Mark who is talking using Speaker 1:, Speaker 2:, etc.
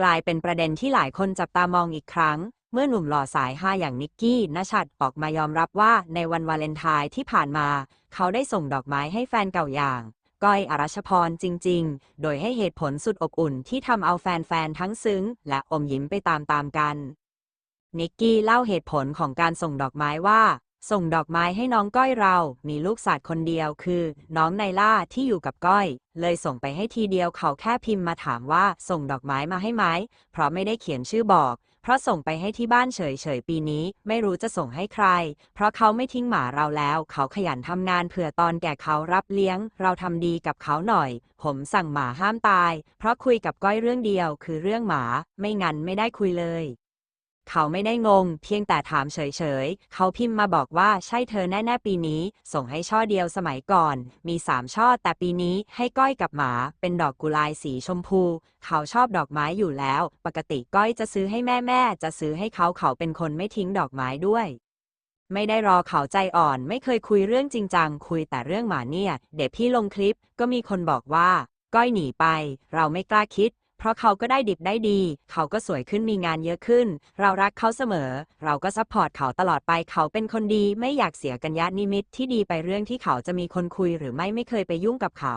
Speaker 1: กลายเป็นประเด็นที่หลายคนจับตามองอีกครั้ง เมื่อหนุ่มหล่อสายฮาอย่างนิกกี้นชัดออกมายอมรับว่าในวันวาเลนไทน์ที่ผ่านมา เขาได้ส่งดอกไม้ให้แฟนเก่าอย่าง ก้อยอรัชพรจริง ๆ โดยให้เหตุผลสุดอบอุ่นที่ทำเอาแฟนๆทั้งซึ้ง และอมยิ้มไปตามๆกันนิกกี้เล่าเหตุผลของการส่งดอกไม้ว่า ส่งดอกไม้ให้น้องก้อยเรา มีลูกสาวคนเดียวคือ น้องไนล่าที่อยู่กับก้อย เลยส่งไปให้ทีเดียวเขาแค่พิมพ์มาถามว่าส่งดอกไม้มาให้ไหม เพราะไม่ได้เขียนชื่อบอก เพราะส่งไปให้ที่บ้านเฉยๆปีนี้ ไม่รู้จะส่งให้ใคร เพราะเขาไม่ทิ้งหมาเราแล้ว เขาขยันทำงานเผื่อตอนแก่เขารับเลี้ยง เราทำดีกับเขาหน่อย ผมสั่งหมาห้ามตาย เพราะคุยกับก้อยเรื่องเดียว คือเรื่องหมา ไม่งั้นไม่ได้คุยเลย เขาไม่ได้งง เพียงแต่ถามเฉยๆ เขาพิมพ์มาบอกว่าใช่เธอแน่ๆปีนี้ ส่งให้ช่อเดียวสมัยก่อน มีสามช่อแต่ปีนี้ให้ก้อยกับหมา เป็นดอกกุหลาบสีชมพู เขาชอบดอกไม้อยู่แล้ว ปกติก้อยจะซื้อให้แม่แม่จะซื้อให้เขาเขาเป็นคนไม่ทิ้งดอกไม้ด้วย ไม่ได้รอเขาใจอ่อน ไม่เคยคุยเรื่องจริงจังคุยแต่เรื่องหมาเนี่ย เด็กพี่ลงคลิปก็มีคนบอกว่า ก้อยหนีไป เราไม่กล้าคิด ราะเขาก็ได้ดิบได้ดี เขาก็สวยขึ้นมีงานเยอะขึ้น เรารักเขาเสมอ เราก็ซัพพอร์ตเขาตลอดไปเขาเป็นคนดีไม่อยากเสียกัญญานิมิตที่ดีไปเรื่องที่เขาจะมีคนคุยหรือไม่ไม่เคยไปยุ่งกับเขา